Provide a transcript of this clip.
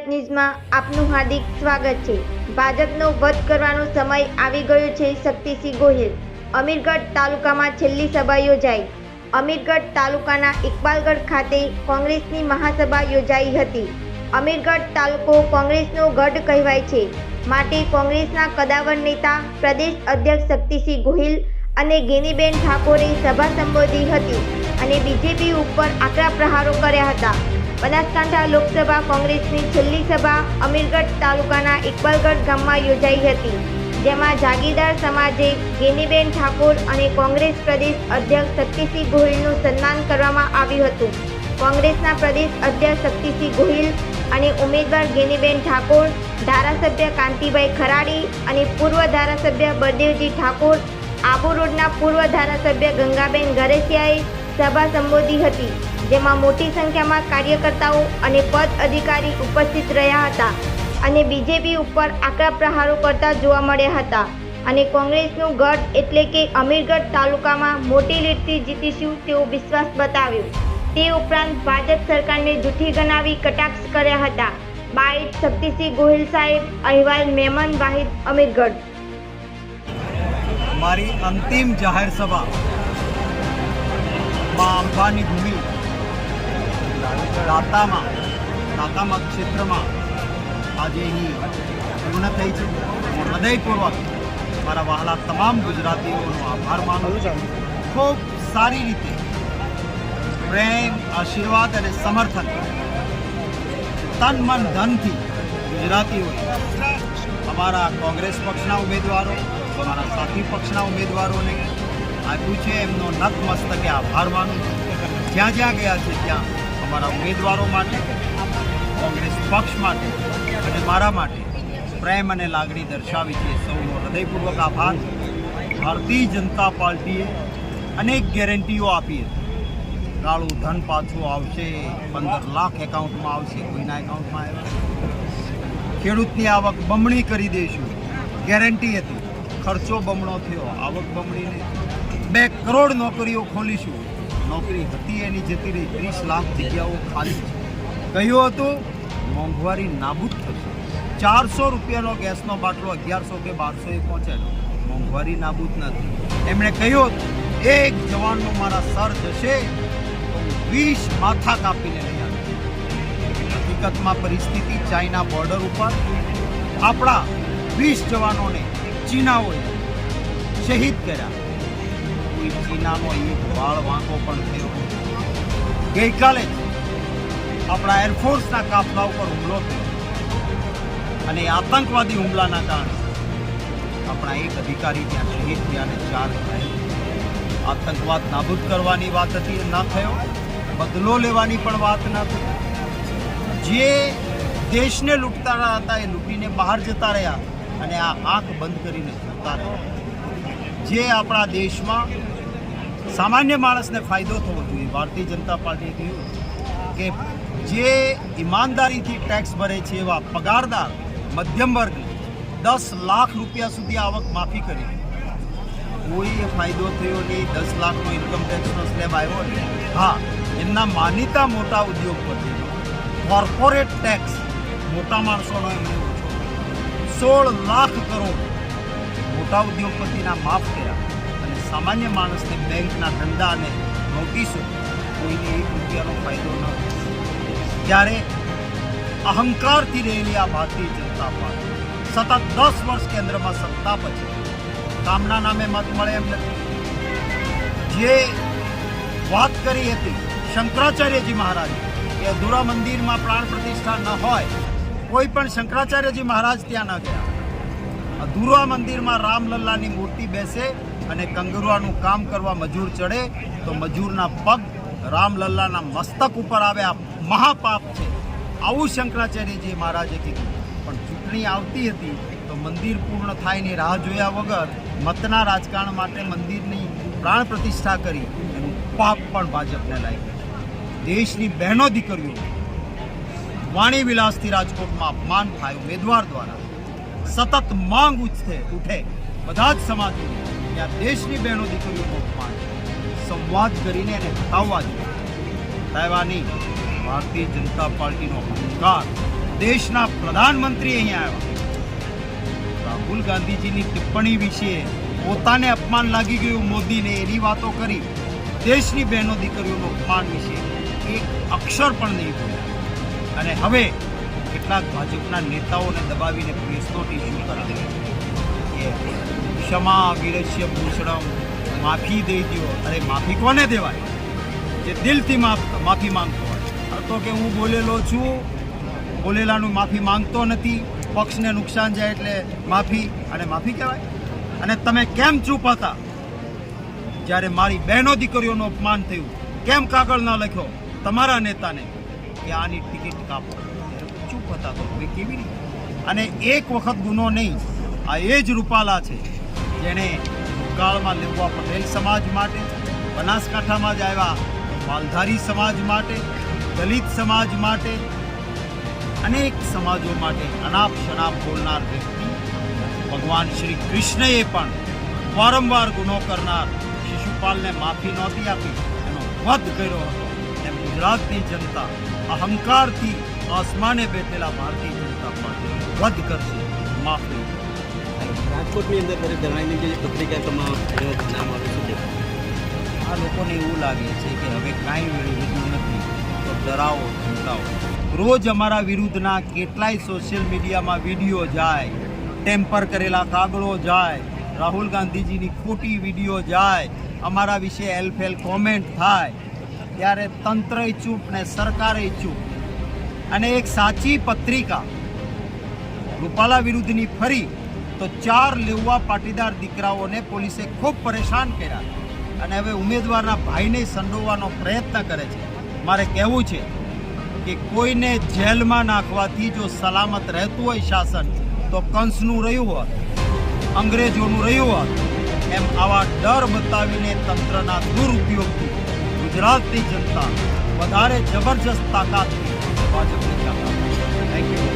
ગુજરાત ન્યૂઝમાં આપનું હાર્દિક સ્વાગત છે. ભાજપનો વધ કરવાનો સમય આવી ગયો છે શક્તિસિંહ ગોહિલ. અમીરગઢ તાલુકામાં છેલ્લી સભા યોજાઈ. અમીરગઢ તાલુકાના ઇકબાલગઢ ખાતે કોંગ્રેસની મહાસભા યોજાઈ હતી. અમીરગઢ તાલુકો કોંગ્રેસનો ગઢ કહેવાય છે. માટે કોંગ્રેસના કદાવર નેતા પ્રદેશ અધ્યક્ષ શક્તિસિંહ ગોહિલ અને ગેનીબેન ઠાકોરે સભા સંબોધી હતી અને બીજેપી ઉપર આકરા પ્રહારો કર્યા હતા. બનાસકાંઠા લોકસભા કોંગ્રેસની છેલ્લી સભા અમીરગઢ તાલુકાના ઇકબાલગઢ ગામમાં યોજાઈ હતી, જેમાં જાગીરદાર સમાજે ગેનીબેન ઠાકોર અને કોંગ્રેસ પ્રદેશ અધ્યક્ષ શક્તિસિંહ ગોહિલનું સન્માન કરવામાં આવ્યું હતું. કોંગ્રેસના પ્રદેશ અધ્યક્ષ શક્તિસિંહ ગોહિલ અને ઉમેદવાર ગેનીબેન ઠાકોર, ધારાસભ્ય કાંતિભાઈ ખરાડી અને પૂર્વ ધારાસભ્ય બળદેવજી ઠાકોર, આબુ રોડના પૂર્વ ધારાસભ્ય ગંગાબેન ગરેસિયાએ સભા સંબોધી હતી. જેમાં મોટી સંખ્યામાં કાર્યકર્તાઓ અને પદ અધિકારી ઉપસ્થિત રહ્યા હતા અને બીજેપી ઉપર આકરા પ્રહારો કરતા જોવા મળ્યા હતા. અને કોંગ્રેસનું ગઢ એટલે કે અમીરગઢ તાલુકામાં મોટી લીડથી જીતીશું તેવો વિશ્વાસ બતાવ્યો. તે ઉપરાંત ભાજપ સરકારને જૂઠી ગણાવી કટાક્ષ કર્યા હતા. બાઈટ શક્તિસિંહ ગોહિલ સાહેબ, અહેવાલ મેમન વાહિદ, અમીરગઢ. મારી અંતિમ જાહેર સભા અંબાની ભૂમિ દાતામાં દાતામાં ક્ષેત્રમાં આજે અહીં પૂર્ણ થઈ છે. હૃદયપૂર્વક મારા વહાલા તમામ ગુજરાતીઓનો આભાર માનું છું. ખૂબ સારી રીતે પ્રેમ, આશીર્વાદ અને સમર્થન તન મન ધનથી ગુજરાતીઓએ અમારા કોંગ્રેસ પક્ષના ઉમેદવારો, અમારા સાથી પક્ષના ઉમેદવારોને આપ્યું છે. એમનો નતમસ્તકે આભાર માનું છું. જ્યાં જ્યાં ગયા છે ત્યાં અમારા ઉમેદવારો માટે, કોંગ્રેસ પક્ષ માટે અને મારા માટે પ્રેમ અને લાગણી દર્શાવી છે. સૌનો હૃદયપૂર્વક આભાર. ભારતીય જનતા પાર્ટીએ અનેક ગેરંટીઓ આપી હતી. કાળું ધન પાછું આવશે, પંદર લાખ એકાઉન્ટમાં આવશે, કોઈના એકાઉન્ટમાં આવ્યા ખેડૂતની આવક બમણી કરી દઈશું ગેરંટી હતી. ખર્ચો બમણો થયો. આવક બમણીને બે કરોડ નોકરીઓ ખોલીશું. નોકરી હતી એની જતી રહી ત્રીસ લાખ જગ્યાઓ ખાલી કહ્યું હતું, મોંઘવારી નાબૂદ થશે. ચારસો રૂપિયાનો ગેસનો બાટલો અગિયારસો કે બારસો એ પહોંચેલો. મોંઘવારી નાબૂદ નથી. એમણે કહ્યું હતું, એક જવાનનું મારા સર જશે તો વીસ માથા કાપીને લઈ આવીશ. હકીકતમાં પરિસ્થિતિ ચાઇના બોર્ડર ઉપર. આપણા વીસ જવાનોને ચીનાઓએ શહીદ કર્યા. કોઈ ચીનાનો એક વાળ વાંકો પણ થયો. ગઈકાલે જ આપણા એરફોર્સના કાફલા ઉપર હુમલો થયો. અને આતંકવાદી હુમલાના કારણે આપણા એક અધિકારી ત્યાં શહીદ થયા અને ચાર થયા. આતંકવાદ નાબૂદ કરવાની વાત હતી ન થયો, બદલો લેવાની પણ વાત ના થઈ. જે દેશને લૂંટતા હતા એ લૂંટીને બહાર જતા રહ્યા અને આ આંખ બંધ કરીને જતા રહ્યા. જે આપણા દેશમાં સામાન્ય માણસને ફાયદો થવો જોઈએ. ભારતીય જનતા પાર્ટીએ કહ્યું કે જે ઈમાનદારીથી ટેક્સ ભરે છે એવા પગારદાર મધ્યમ વર્ગને દસ લાખ રૂપિયા સુધી આવક માફી કરી કોઈ ફાયદો થયો નહીં, દસ લાખનો ઇન્કમ ટેક્સનો સ્લેબ આવ્યો નહીં હા, એમના માનીતા મોટા ઉદ્યોગપતિઓ કોર્પોરેટ ટેક્સ મોટા માણસોનો એમને સોળ લાખ કરોડ મોટા ઉદ્યોગપતિના માફ કર્યા. સામાન્ય માણસને બેંકના ધંધા અને નોટિસો કોઈને એક રૂપિયાનો ફાયદો ન થયો. ત્યારે અહંકારથી રહેલી આ ભારતીય જનતા પાર્ટી સતત દસ વર્ષ કેન્દ્રમાં સત્તા પછી કામના નામે મત મળે એમ નથી જે વાત કરી હતી શંકરાચાર્યજી મહારાજ કે અધૂરા મંદિરમાં પ્રાણ પ્રતિષ્ઠા ન હોય, કોઈ પણ શંકરાચાર્યજી મહારાજ ત્યાં ન ગયા અધૂરા મંદિરમાં રામલલ્લાની મૂર્તિ બેસે અને કંગરુઆનું કામ કરવા મજૂર ચડે, તો મજૂરના પગ રામલલ્લાના મસ્તક ઉપર આવે. આ મહાપાપ છે. આવું શંકરાચાર્યજી મહારાજે કીધું. પણ ચૂંટણી આવતી હતી, તો મંદિર પૂર્ણ થાય ને રાહ જોયા વગર મતના રાજકારણ માટે મંદિરની પ્રાણ પ્રતિષ્ઠા કરી. એનું પાપ પણ ભાજપને લાગ્યું. દેશની બહેનો દીકરીઓ, વાણી વિલાસથી રાજકોટમાં અપમાન થાય ઉમેદવાર દ્વારા. સતત માંગ ઉઠે ઉઠે. બધા જ ત્યાં દેશની બહેનો દીકરીઓનું અપમાન સંવાદ કરીને એને હટાવવા જોઈએ. હટાવવાની ભારતીય જનતા પાર્ટીનો અહંકાર દેશના પ્રધાનમંત્રી અહીંયા આવ્યા. રાહુલ ગાંધીજીની ટિપ્પણી વિશે પોતાને અપમાન લાગી ગયું મોદીને એની વાતો કરી. દેશની બહેનો દીકરીઓનું અપમાન વિશે એક અક્ષર પણ નહીં બોલ્યા. અને હવે કેટલાક ભાજપના નેતાઓને દબાવીને પ્રેસ નોટ ઇસ્યુ કરાવે. કે ક્ષમા, વિરસ્ય, ભૂષણમ, માફી દઈ દો અરે, માફી કોને દેવાય? જે દિલથી માફ માંગતો હોય. તો કે હું બોલેલો છું. બોલેલાનું માફી માંગતો નથી. પક્ષને નુકસાન જાય એટલે માફી. અને માફી કહેવાય? અને તમે કેમ ચૂપ હતા? જ્યારે મારી બહેનો દીકરીઓનું અપમાન થયું, કેમ કાગળ ન લખ્યો? તમારા નેતાને કે આની ટિકિટ કાપો. ચૂપ હતા તો કેવી રીતે? અને એક વખત ગુનો નહીં. આ એ જ રૂપાલા છે જેણે ભૂતકાળમાં લેવા પટેલ સમાજ માટે, બનાસકાંઠામાં જ આવ્યા માલધારી સમાજ માટે, દલિત સમાજ માટે, અનેક સમાજો માટે અનાપ શનાપ બોલનાર વ્યક્તિ ભગવાન શ્રી કૃષ્ણએ પણ વારંવાર ગુનો કરનાર શિશુપાલને માફી નહોતી આપી, એનો વધ કર્યો હતો. એમ ગુજરાતની જનતા અહંકારથી આસમાને બેઠેલા ભારતીય જનતા પાર્ટી વધ કરશે. માફી રાજકોટની અંદર દરેક ધરણાની જે પત્રિકા એનું નામ આવ્યું છે આ લોકોને એવું લાગે છે કે હવે કાંઈ વિરુદ્ધ નથી. તો ડરાવો, ધમકાવો. રોજ અમારા વિરુદ્ધના કેટલાય સોશિયલ મીડિયામાં વીડિયો જાય ટેમ્પર કરેલા કાગળો જાય, રાહુલ ગાંધીજીની ખોટી વીડિયો જાય, અમારા વિશે એલફેલ કોમેન્ટ થાય. ત્યારે તંત્રય ચૂપ ને સરકારે ચૂપ અને એક સાચી પત્રિકા રૂપાલા વિરુદ્ધની ફરી તો ચાર લેવા પાટીદાર દીકરાઓને પોલીસે ખૂબ પરેશાન કર્યા અને હવે ઉમેદવારના ભાઈને સંડોવાનો પ્રયત્ન કરે છે. મારે કહેવું છે કે કોઈને જેલમાં નાખવાથી જો સલામત રહેતું હોય શાસન, તો કંસનું રહ્યું હોત, અંગ્રેજોનું રહ્યું હોત, એમ આવા ડર બતાવીને તંત્રના દુરુપયોગથી ગુજરાતની જનતા વધારે જબરજસ્ત તાકાતથી ભાજપની તાકાત થેન્ક યુ